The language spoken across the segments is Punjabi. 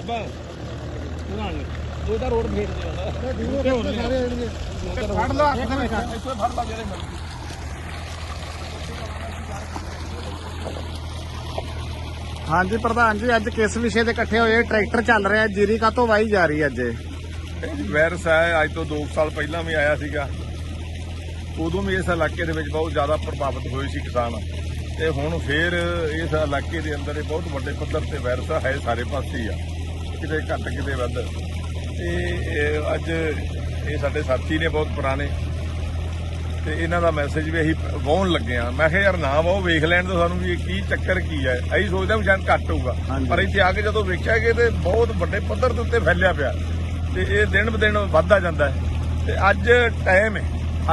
ਅੱਬਾ ਉਹਨਾਂ ਨੇ ਉਹ ਤਾਂ ਰੋਡ ਫੇਰ ਦੇ ਆਉਂਦਾ ਦੂਰ ਹੋ ਸਾਰੇ ਆਣਗੇ ਫੜ ਲਾ ਇੱਥੇ ਫੜ ਲਾ। ਜਿਹੜੇ ਮਰਜ਼ੀ। ਹਾਂਜੀ ਪ੍ਰਧਾਨ ਜੀ ਅੱਜ ਕਿਸ ਵਿਸ਼ੇ ਤੇ ਇਕੱਠੇ ਹੋਏ? ਟਰੈਕਟਰ ਚੱਲ ਰਿਹਾ ਜੀਰੀ ਕਾਤੋਂ ਵਾਈ ਜਾ ਰਹੀ ਹੈ ਅੱਜ? ਇਹ? ਵਾਇਰਸ ਹੈ ਅੱਜ ਤੋਂ 2 ਸਾਲ ਪਹਿਲਾਂ ਵੀ ਆਇਆ ਸੀਗਾ। ਉਦੋਂ ਵੀ ਇਸ ਇਲਾਕੇ ਦੇ ਵਿੱਚ ਬਹੁਤ ਜ਼ਿਆਦਾ ਪ੍ਰਭਾਵਿਤ ਹੋਏ ਸੀ ਕਿਸਾਨ। ਤੇ ਹੁਣ ਫੇਰ ਇਸ ਇਲਾਕੇ ਦੇ ਅੰਦਰ ਇਹ ਬਹੁਤ ਵੱਡੇ ਪੱਧਰ ਤੇ ਵਾਇਰਸ ਹੈ ਸਾਰੇ ਪਾਸੇ ਹੀ ਆ। ਕਿਤੇ ਘੱਟ ਕਿਤੇ ਵੱਧ। ਤੇ ਅੱਜ ਇਹ ਸਾਡੇ ਸਾਥੀ ਨੇ ਬਹੁਤ ਪੁਰਾਣੇ। ਤੇ ਇਹਨਾਂ ਦਾ ਮੈਸੇਜ ਵੀ ਅਸੀਂ ਵਾਉਣ ਲੱਗੇ ਆ ਮੈਂ ਕਿਹਾ ਯਾਰ ਨਾ ਵਾਓ ਵੇਖ ਲੈਣ ਤੋਂ ਸਾਨੂੰ ਵੀ ਕੀ ਚੱਕਰ ਕੀ ਹੈ ਅਸੀਂ ਸੋਚਦੇ ਹਾਂ ਸ਼ਾਇਦ ਘੱਟ ਹੋਊਗਾ। ਪਰ ਇੱਥੇ ਆ ਕੇ ਜਦੋਂ ਵੇਖਿਆ ਕਿ ਤੇ ਬਹੁਤ ਵੱਡੇ ਪੱਧਰ ਦੇ ਉੱਤੇ ਫੈਲਿਆ ਪਿਆ ਤੇ ਇਹ ਦਿਨ ਬ ਦਿਨ ਵੱਧਦਾ ਜਾਂਦਾ ਹੈ। ਤੇ ਅੱਜ ਟਾਈਮ ਹੈ।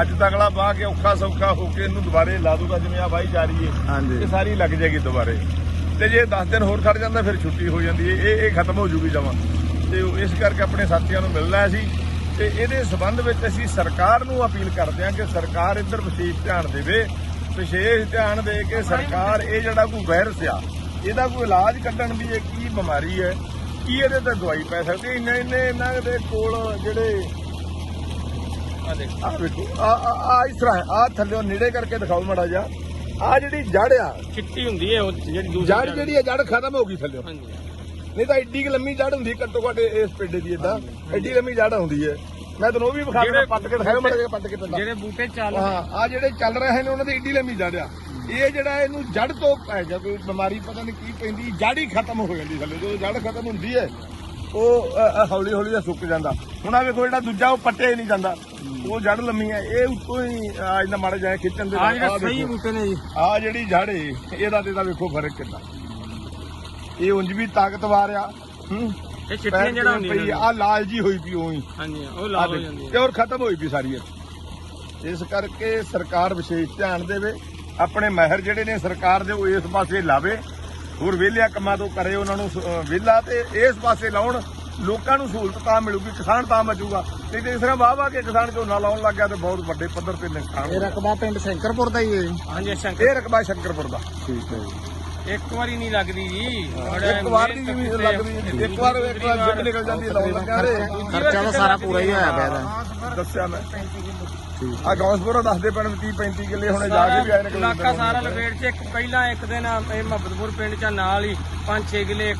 ਅੱਜ ਤੱਕਲਾ ਬਾਹ ਕੇ ਔਖਾ ਸੌਖਾ ਹੋ ਕੇ ਇਹਨੂੰ ਦੁਬਾਰੇ ਲਾ ਦੂਗਾ ਜਿਵੇਂ ਆ ਬਾਈ ਜਾ ਰਹੀ ਹੈ। ਇਹ ਸਾਰੀ ਲੱਗ ਜਾਏਗੀ ਦੁਬਾਰੇ। ਤੇ ਜੇ 10 ਦਿਨ ਹੋਰ ਖੜ ਜਾਂਦਾ, ਫਿਰ ਛੁੱਟੀ ਹੋ ਜਾਂਦੀ ਹੈ ਇਹ ਇਹ ਖਤਮ ਹੋ ਜੂਗੀ ਜਮਾ। ਤੇ ਇਸ ਕਰਕੇ ਆਪਣੇ ਸਾਥੀਆਂ ਨੂੰ ਮਿਲਣਾ ਹੈ ਸੀ। ਤੇ ਇਹਦੇ ਸਬੰਧ ਵਿੱਚ ਅਸੀਂ ਸਰਕਾਰ ਨੂੰ ਅਪੀਲ ਕਰਦੇ ਹਾਂ ਕਿ ਸਰਕਾਰ ਇੱਧਰ ਵਿਸ਼ੇਸ਼ ਧਿਆਨ ਦੇਵੇ। ਵਿਸ਼ੇਸ਼ ਧਿਆਨ ਦੇ ਕੇ ਸਰਕਾਰ ਇਹ ਜਿਹੜਾ ਕੋਈ ਵਾਇਰਸ ਆ, ਇਹਦਾ ਕੋਈ ਇਲਾਜ ਕੱਢਣ ਦੀ ਇਹ ਕੀ ਬਿਮਾਰੀ ਹੈ, ਕੀ ਇਹਦੇ ਤੇ ਦਵਾਈ ਪੈ ਸਕਦੀ ਇੰਨੇ ਇੰਨੇ ਇਹਨਾਂ ਦੇ ਕੋਲ ਜਿਹੜੇ ਆ ਦੇਖ ਆ- ਆ ਇਸ ਤਰ੍ਹਾਂ ਆ ਥੱਲੇ ਨੇੜੇ ਕਰਕੇ ਦਿਖਾਓ ਮੜਾ ਜਾ ਆ ਜਿਹੜੀ ਜੜ ਆ ਚਿੱਟੀ ਹੁੰਦੀ ਹੈ ਉਹ ਜਿਹੜੀ ਦੂਸਰੀ ਜੜ ਜਿਹੜੀ ਆ ਜੜ ਖਤਮ ਹੋ ਗਈ ਥੱਲੇ। ਹਾਂਜੀ। ਨਹੀਂ ਤਾਂ ਐਡੀ ਕੁ ਲੰਮੀ ਜੜ ਹੁੰਦੀ ਘੱਟੋ ਘੱਟ ਇਸ ਪਿੰਡ ਦੀ ਇਦਾਂ ਐਡੀ ਲੰਮੀ ਜੜ ਹੁੰਦੀ ਹੈ। ਮੈਂ ਤੁਹਾਨੂੰ ਉਹ ਵੀ ਵਿਖਾ ਦਿੰਦਾ ਪੱਟ ਕੇ ਦਿਖਾਓ ਮੜਾ ਪੱਟ ਕੇ ਪਿੰਡਾ ਜਿਹੜੇ ਬੂਟੇ ਚੱਲ ਹਾਂ ਆ ਜਿਹੜੇ ਚੱਲ ਰਹੇ ਨੇ ਉਹਨਾਂ ਦੀ ਏਡੀ ਲੰਮੀ ਜੜ ਆ। ਇਹ ਜਿਹੜਾ ਇਹਨੂੰ ਜੜ ਤੋਂ ਪੈ ਜਾ ਕੋਈ ਬਿਮਾਰੀ ਪਤਾ ਨਹੀਂ ਕੀ ਪੈਂਦੀ ਜੜ ਹੀ ਖਤਮ ਹੋ ਜਾਂਦੀ ਥੱਲੇ। ਜਦੋਂ ਜੜ ਖਤਮ ਹੁੰਦੀ ਹੈ ਉਹ ਹੌਲੀ ਹੌਲੀ ਸੁੱਕ ਜਾਂਦਾ। ਹੁਣ ਆ ਵੇਖੋ ਜਿਹੜਾ ਦੂਜਾ ਉਹ ਪੱਟੇ ਨਹੀਂ ਜਾਂਦਾ। ਉਹ ਜੜ ਲੰਮੀ ਹੈ ਇਹ ਉੱਤੋਂ ਹੀ ਆ ਇਹਨਾਂ ਮਾੜੇ ਜਾਏ ਖਿੱਚਣ ਦੇ ਆ ਜਿਹੜੇ ਸਹੀ ਬੂਟੇ ਨੇ ਜੀ। ਆ ਜਿਹੜੀ ਜੜ ਏ ਇਹਦਾ ਤੇ ਤਾਂ ਵੇਖੋ ਫ਼ਰਕ ਕਿੰਨਾ। ਇਹ ਉਂਝ ਵੀ ਤਾਕਤਵਾਰ ਆ ਹੂੰ। ਇਹ ਚਿੱਟੀਆਂ ਜਿਹੜਾ ਹੁੰਦੀਆਂ ਆ ਲਾਲ ਜੀ ਹੋਈ ਪਈ ਉਹੀ ਹਾਂਜੀ ਉਹ ਆ ਲਾਲ ਹੋ ਦੇਖ, ਜਾਂਦੀ ਹੈ ਤੇ ਹੋਰ ਖਤਮ ਹੋਈ ਪਈ ਸਾਰੀ ਇਸ ਕਰਕੇ ਸਰਕਾਰ ਵਿਸ਼ੇਸ਼ ਧਿਆਨ ਦੇਵੇ ਆਪਣੇ ਮਹਿਰ ਜਿਹੜੇ ਨੇ ਸਰਕਾਰ ਦੇ ਉਹ ਇਸ ਪਾਸੇ ਲਾਵੇ। ਹੋਰ ਵਿਹਲਿਆ ਕੰਮਾਂ ਤੋਂ ਕਰੇ ਉਹਨਾਂ ਨੂੰ ਵਿਹਲਾ ਤੇ ਇਸ ਪਾਸੇ ਲਾਉਣ। ਲੋਕਾਂ ਨੂੰ ਸਹੂਲਤ ਤਾਂ ਮਿਲੂਗੀ ਕਿਸਾਨ ਤਾਂ ਬਚੂਗਾ। ਨਹੀਂ ਤੇ ਇਸ ਤਰ੍ਹਾਂ ਵਾਹ ਵਾਹ ਕੇ ਕਿਸਾਨ ਝੋਨਾ ਲਾਉਣ ਲੱਗ ਗਿਆ ਤੇ ਬਹੁਤ ਵੱਡੇ ਪੱਧਰ ਤੇ ਨੁਕਸਾਨ ਇਹ ਰਕਬਾ ਪਿੰਡ ਸ਼ੰਕਰਪੁਰ ਦਾ ਹੀ ਹੈ ਹਾਂਜੀ ਸ਼ੰਕਰ ਇਹ ਰਕਬਾ ਸ਼ੰਕਰਪੁਰ ਦਾ। ਠੀਕ ਹੈ ਜੀ। ਇੱਕ ਵਾਰੀ ਨਹੀਂ ਲੱਗਦੀ ਜੀ। ਇੱਕ ਵਾਰ ਦੀ ਵੀ ਲੱਗਦੀ। ਇੱਕ ਵਾਰ ਇੱਕ ਵਾਰ ਜਿੱਦ ਨਿਕਲ ਜਾਂਦੀ ਹੈ ਲਾਉਣ ਲੱਗਿਆ ਰੇ ਖਰਚਾ ਤਾਂ ਸਾਰਾ ਪੂਰਾ ਹੀ ਹੋਇਆ ਪਿਆ ਦੱਸਿਆ ਮੈਂ। ਆ ਗੌਸਪੁਰਾ ਦੱਸਦੇ ਪੈਣ 30 35 ਕਿੱਲੇ ਹੁਣੇ ਜਾ ਕੇ ਵੀ ਆਏ ਨੇ ਕੋਈ ਇਲਾਕਾ ਸਾਰਾ ਲਪੇਟ ਚ ਇੱਕ ਪਹਿਲਾਂ ਇੱਕ ਦਿਨ ਇਹ ਮੁਹੱਬਤਪੁਰ ਪਿੰਡ ਚ ਨਾਲ ਹੀ 5-6 ਕਿਲੇ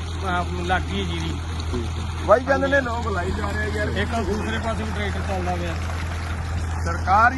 ਲੱਗੀ ਜੀਰੀ ਵਾਈ ਜਾਂਦੇ ਨੇ ਲੋਕ ਲਾਈ ਜਾ ਰਹੇ ਆ ਯਾਰ। ਇੱਕ ਦੂਸਰੇ ਪਾਸੇ ਵੀ ਟਰੈਕਟਰ ਚੱਲਦਾ ਪਿਆ। ਸਰਕਾਰ